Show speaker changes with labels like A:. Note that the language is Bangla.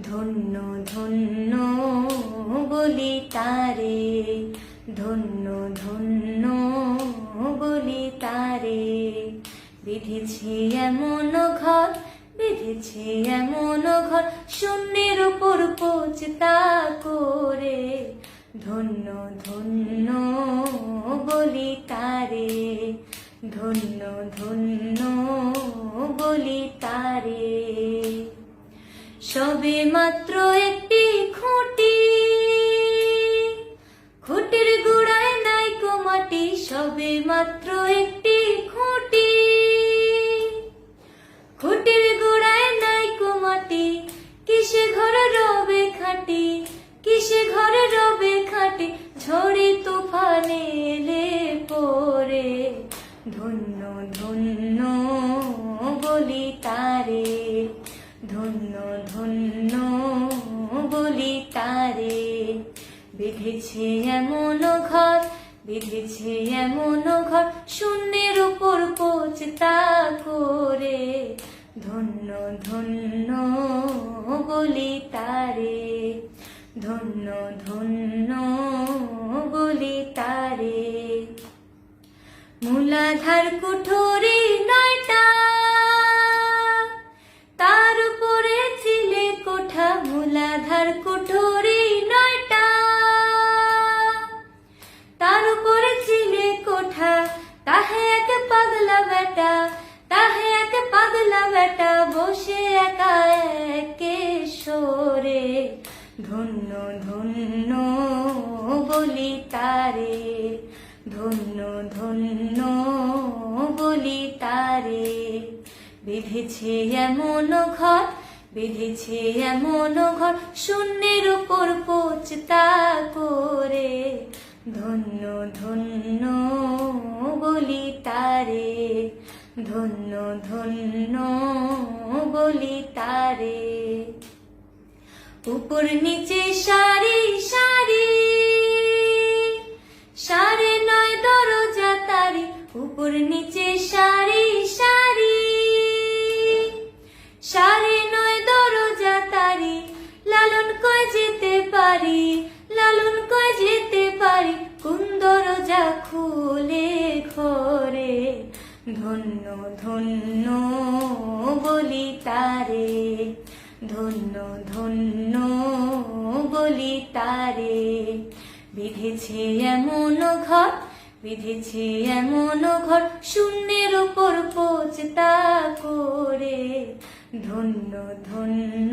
A: ধন্য ধন্য বলি তারে। ধন্য ধন্য বলি তারে। বিধেছে এমন ঘর, বিধেছে এমন ঘর, শূন্যের উপর পচতা করে। ধন্য ধন্য বলি তারে। ধন্য ধন্য বলি তারে। সবে মাত্র একটি খুঁটি। খুঁটির গোড়ায় নাই মাটি, সবে মাত্র একটি খুঁটি। খুঁটির গোড়ায় নাই মাটি, কিসে ঘর রবে খাটি, কিসে ঘর রবে খাটি, ঝড়ে তুফানে এলে পরে। ধন্য ধন্য বলি তারে। ধন্য ধন্য বলি তারে। বেঁধেছে এমন ঘর, বেঁধেছে এমন ঘর, শূন্যের উপর পচতা করে। ধন্য ধন্য বলি তারে। ধন্য ধন্য বলি তারে। মূলাধার কুঠুরি কুঠুরি নয়টা। তার উপরে ছিলে কোঠা, তাহে এক পাগলা বেটা, তাহে এক পাগলা বেটা বসে একা একে সরে। ধন্য ধন্য বলি তারে, ধন্য ধন্য বলি তারে। বেঁধেছে এমন ঘর বেঁধেছে এমন ঘর শূন্যের উপর পচতা করে। ধন্য ধন্য বলি তারে, ধন্য ধন্য বলি তারে। উপর নিচে সারি সারি, সারে নয় দরজা তারি। উপর নিচে সারি যেতে পারি, লালন কয় যেতে পারি, কোন দরজা খুলে ঘরে? ধন্য ধন্য বলি তারে, ধন্য ধন্য বলি তারে। বিধেছে এমন ঘর, বিধেছে এমন ঘর, শূন্যের উপর পচতা করে। ধন্য ধন্য